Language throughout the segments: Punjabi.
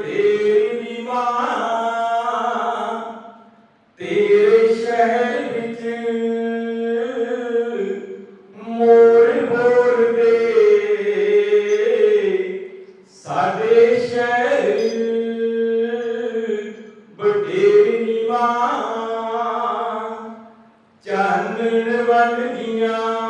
ਬਟੇਰੀ ਦੀ ਮਾਂ ਤੇਰੇ ਸ਼ਹਿਰ ਵਿੱਚ ਮੋਰ ਬੋਲਦੇ ਸਾਡੇ ਸ਼ਹਿਰ ਬਟੇਰੀ ਦੀ ਮਾਂ ਚਾਨਣ ਵੰਡੀਆਂ ਰਾਤਾਂ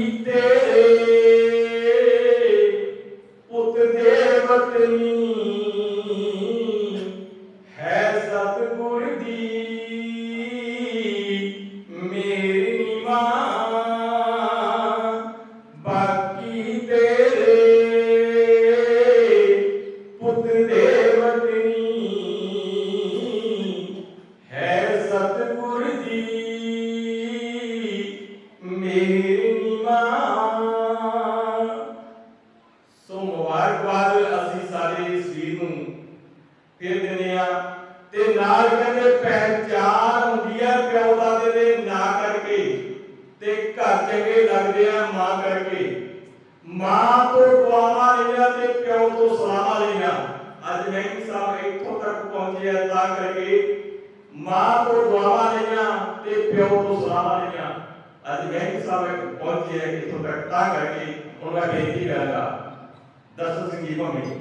ਬਾਕੀ ਤੇਰੇ ਪੁੱਤ ਦੇ ਵਤਨੀ ਹੈ ਸਤਿਗੁਰ ਦੀ। ਮੇਰੀ ਮਾਂ ਬਾਕੀ ਤੇਰੇ। ਪੁੱਤ ਦੇ ਵਤਨੀ ਹੈ ਸਤਿਗੁਰ ਦੀ। ਮੇਰੀ ਮਾਂ ਸੋ ਪਿਓ ਦਾਦੇ ਦੇ ਨਾਂ ਕਰਕੇ ਤੇ ਘਰ ਚੰਗੇ ਲੱਗਦੇ ਆ ਮਾਂ ਤੋਂ ਦੁਆਵਾਂ ਲਈਆਂ ਤੇ ਪਿਓ ਤੋਂ ਸਲਾਮਾਂ ਲਈਆਂ अधिवेशन साहब पहुँचे तो तक करके उनका बेनती करेगा दस संगीतों में।